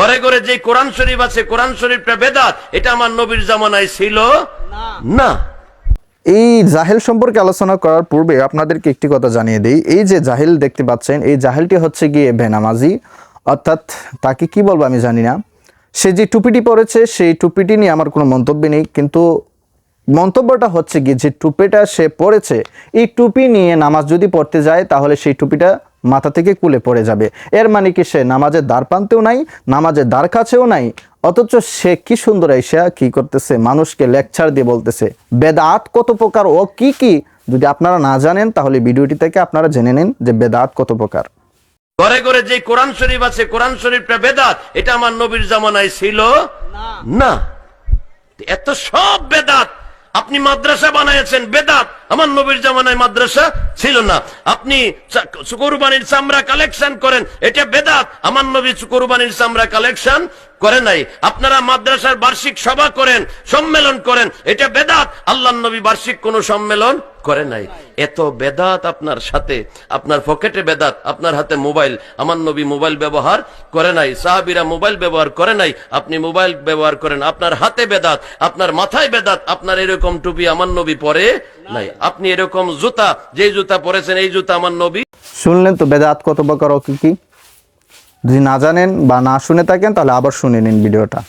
ঘরে ঘরে যে কোরআন শরীফ আছে, কোরআন শরীফটা বেদাত, এটা আমার নবীর জামানায় ছিল না। এই জাহেল সম্পর্কে আলোচনা করার পূর্বে আপনাদেরকে একটি কথা জানিয়ে দিই। এই যে জাহেল দেখতে পাচ্ছেন, এই জাহেলটি হচ্ছে গিয়ে বেনামাজি। অর্থাৎ তাকে কি বলব আমি জানি না। সে যে টুপিটি পরেছে, সেই টুপিটি নিয়ে আমার কোনো মন্তব্য নেই। কিন্তু মন্তব্যটা হচ্ছে কি যে টুপিটা সে পরেছে, এই টুপি নিয়ে নামাজ যদি পড়তে যায়, তাহলে সেই টুপিটা মাথা থেকে কুলে পড়ে যাবে। এর মানে কি সে নামাজের দ্বার প্রান্তেও নাই নামাজের দ্বার কাছেও নাই? অথচ সে কি সুন্দর এসা কি করতেছে? মানুষকে লেকচার দিয়ে বলতেছে বেদাত কত প্রকার ও কি কি? যদি আপনারা না জানেন তাহলে ভিডিওটি থেকে আপনারা জেনে নিন যে বেদাত কত প্রকার। ঘরে ঘরে যে কোরআন শরীফ আছে কোরআন শরীফটা বেদাত। এটা আমার নবীর জামানায় ছিল? না। এত সব বেদাত। আপনি মাদ্রাসা বানিয়েছেন বেদাত। আমার নবীর জামানায় মাদ্রাসা ছিল না। আপনি কোরবানির চামড়া কালেকশন করেন, এটা বেদাত। আমার নবী কোরবানির চামড়া কালেকশন করে নাই। আপনারা মাদ্রাসার বার্ষিক সভা করেন, সম্মেলন করেন, এটা বেদাত। আল্লাহ নবী বার্ষিক কোন সম্মেলন করে নাই। এত বেদাত আপনার সাথে, আপনার পকেটে বেদাত, আপনার হাতে মোবাইল, আমার নবী মোবাইল ব্যবহার করে নাই, সাহাবিরা মোবাইল ব্যবহার করে নাই, আপনি মোবাইল ব্যবহার করেন, আপনার হাতে বেদাত, আপনার মাথায় বেদাত, আপনার এরকম টুপি আমার নবী পরে নাই। আপনি এরকম জুতা যে জুতা পরেছেন, এই জুতা আমার নবী শুনলেন তো বেদাত কত প্রকার কি কি? যদি না জানেন বা না শুনে থাকেন তাহলে আবার শুনে নিন ভিডিওটা।